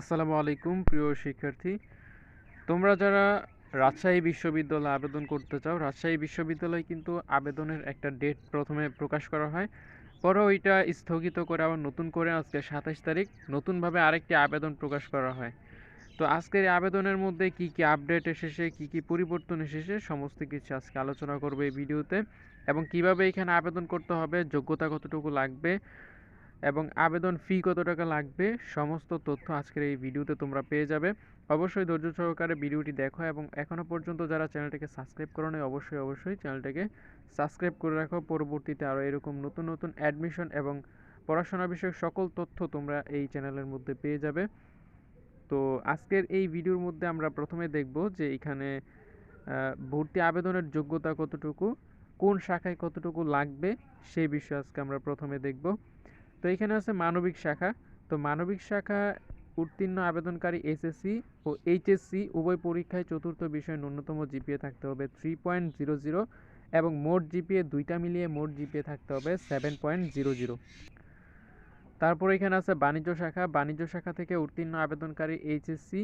আসসালামু আলাইকুম, প্রিয় শিক্ষার্থী। তোমরা যারা রাজশাহী বিশ্ববিদ্যালয়ে আবেদন করতে চাও, রাজশাহী বিশ্ববিদ্যালয়ে কিন্তু আবেদনের একটা ডেট প্রথমে প্রকাশ করা হয়। পরে ওইটা স্থগিত করে আবার নতুন করে আজকে সাতাশ তারিখ নতুনভাবে আরেকটি আবেদন প্রকাশ করা হয়। তো আজকের আবেদনের মধ্যে কি কি আপডেট এসেছে, কি কি পরিবর্তন এসেছে, সমস্ত কিছু আজকে আলোচনা করবে এই ভিডিওতে। এবং কীভাবে এখানে আবেদন করতে হবে, যোগ্যতা কতটুকু লাগবে এবং আবেদন ফি কত টাকা লাগবে, সমস্ত তথ্য আজকের এই ভিডিওতে তোমরা পেয়ে যাবে। অবশ্যই ধৈর্য সহকারে ভিডিওটি দেখো এবং এখনও পর্যন্ত যারা চ্যানেলটাকে সাবস্ক্রাইব করো অবশ্যই অবশ্যই চ্যানেলটাকে সাবস্ক্রাইব করে রাখো। পরবর্তীতে আরও এরকম নতুন নতুন অ্যাডমিশন এবং পড়াশোনা বিষয়ক সকল তথ্য তোমরা এই চ্যানেলের মধ্যে পেয়ে যাবে। তো আজকের এই ভিডিওর মধ্যে আমরা প্রথমে দেখব যে এখানে ভর্তি আবেদনের যোগ্যতা কতটুকু, কোন শাখায় কতটুকু লাগবে সেই বিষয়ে আজকে আমরা প্রথমে দেখব। তো এখানে আছে মানবিক শাখা। তো মানবিক শাখা উত্তীর্ণ আবেদনকারী এসএসসি ও এইচএসসি উভয় পরীক্ষায় চতুর্থ বিষয়ে ন্যূনতম জিপিএ থাকতে হবে থ্রি পয়েন্ট জিরো জিরো এবং মোট জিপিএ দুইটা মিলিয়ে মোট জিপিএ থাকতে হবে সেভেন পয়েন্ট জিরো জিরো। তারপর এখানে আছে বাণিজ্য শাখা। বাণিজ্য শাখা থেকে উত্তীর্ণ আবেদনকারী এইচএসসি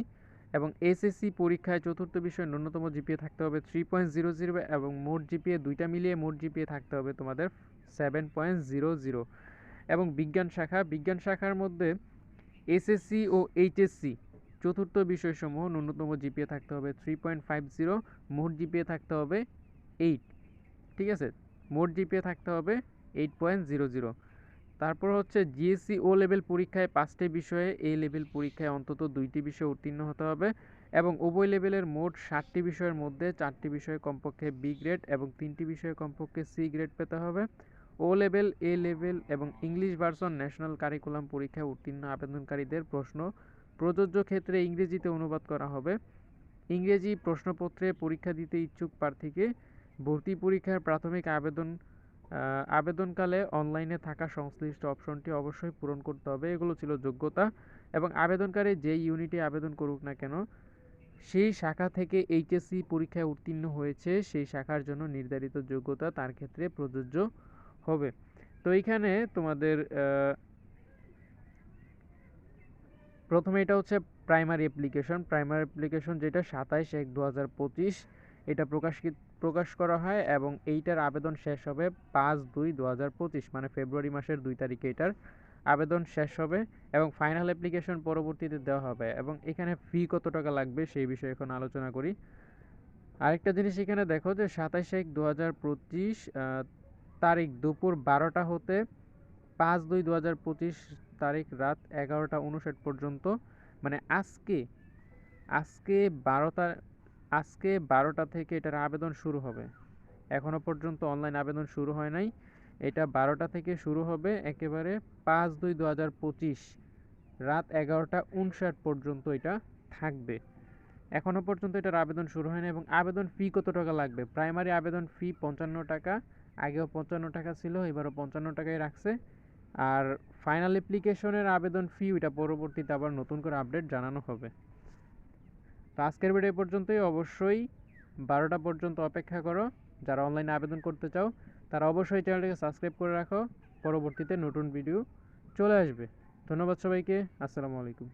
এবং এসএসসি পরীক্ষায় চতুর্থ বিষয়ে ন্যূনতম জিপিএ থাকতে হবে থ্রি পয়েন্ট জিরো জিরো এবং মোট জিপিএ দুইটা মিলিয়ে মোট জিপিএ থাকতে হবে তোমাদের সেভেন পয়েন্ট জিরো জিরো। এবং বিজ্ঞান শাখা। বিজ্ঞান শাখার মধ্যে এসএসসি ও এইচএসসি চতুর্থ বিষয়সমূহ ন্যূনতম জিপিএ থাকতে হবে, থ্রি পয়েন্ট ফাইভ জিরো মোট জিপিএ থাকতে হবে এইট। ঠিক আছে? মোট জিপিএ থাকতে হবে এইট পয়েন্ট জিরো জিরো। তারপর হচ্ছে জিএসসি ও লেভেল পরীক্ষায় পাঁচটি বিষয়ে এই লেভেল পরীক্ষায় অন্তত দুইটি বিষয়ে উত্তীর্ণ হতে হবে এবং উভয় লেভেলের মোট ষাটটি বিষয়ের মধ্যে চারটি বিষয়ে কমপক্ষে বি গ্রেড এবং তিনটি বিষয়ে কমপক্ষে সি গ্রেড পেতে হবে। ও লেভেল এ লেভেল এবং ইংলিশ ভার্সন ন্যাশনাল কারিকুলাম পরীক্ষায় উত্তীর্ণ আবেদনকারীদের প্রশ্ন প্রযোজ্য ক্ষেত্রে ইংরেজিতে অনুবাদ করা হবে। ইংরেজি প্রশ্নপত্রে পরীক্ষা দিতে ইচ্ছুক প্রার্থীকে ভর্তি পরীক্ষার প্রাথমিক আবেদন আবেদনকালে অনলাইনে থাকা সংশ্লিষ্ট অপশনটি অবশ্যই পূরণ করতে হবে। এগুলো ছিল যোগ্যতা এবং আবেদনকারী যে ইউনিটে আবেদন করুক না কেন, সেই শাখা থেকে এইচএসসি পরীক্ষায় উত্তীর্ণ হয়েছে। সেই শাখার জন্য নির্ধারিত যোগ্যতা তার ক্ষেত্রে প্রযোজ্য। হবে। তো এইখানে তোমাদের প্রথমে এটা হচ্ছে প্রাইমারি অ্যাপ্লিকেশন প্রাইমারি অ্যাপ্লিকেশন যেটা সাতাইশ এক দু এটা প্রকাশ প্রকাশ করা হয় এবং এইটার আবেদন শেষ হবে পাঁচ দুই দু মানে ফেব্রুয়ারি মাসের দুই তারিখে এটার আবেদন শেষ হবে এবং ফাইনাল অ্যাপ্লিকেশন পরবর্তীতে দেওয়া হবে এবং এখানে ফি কত টাকা লাগবে সেই বিষয়ে এখন আলোচনা করি। আরেকটা জিনিস এখানে দেখো যে সাতাইশ এক দু হাজার পঁচিশ তারিখ দুপুর বারোটা হতে পাঁচ দুই দু হাজার পঁচিশ তারিখ রাত এগারোটা উনষাট পর্যন্ত। মানে আজকে আজকে বারোটা আজকে বারোটা থেকে এটার আবেদন শুরু হবে। এখনও পর্যন্ত অনলাইন আবেদন শুরু হয় নাই। এটা বারোটা থেকে শুরু হবে একেবারে পাঁচ দুই দু হাজার পঁচিশ রাত এগারোটা উনষাট পর্যন্ত এটা থাকবে। এখনও পর্যন্ত এটার আবেদন শুরু হয়নি এবং আবেদন ফি কত টাকা লাগবে? প্রাইমারি আবেদন ফি পঞ্চান্ন টাকা আগেও পঞ্চান্ন টাকা ছিল, এবারও পঞ্চান্ন টাকাই রাখছে। আর ফাইনাল অ্যাপ্লিকেশনের আবেদন ফি ওইটা পরবর্তীতে আবার নতুন করে আপডেট জানানো হবে। তো আজকের ভিডিও পর্যন্তই। অবশ্যই বারোটা পর্যন্ত অপেক্ষা করো। যারা অনলাইনে আবেদন করতে চাও, তারা অবশ্যই চ্যানেলটাকে সাবস্ক্রাইব করে রাখো। পরবর্তীতে নতুন ভিডিও চলে আসবে। ধন্যবাদ সবাইকে। আসসালামু আলাইকুম।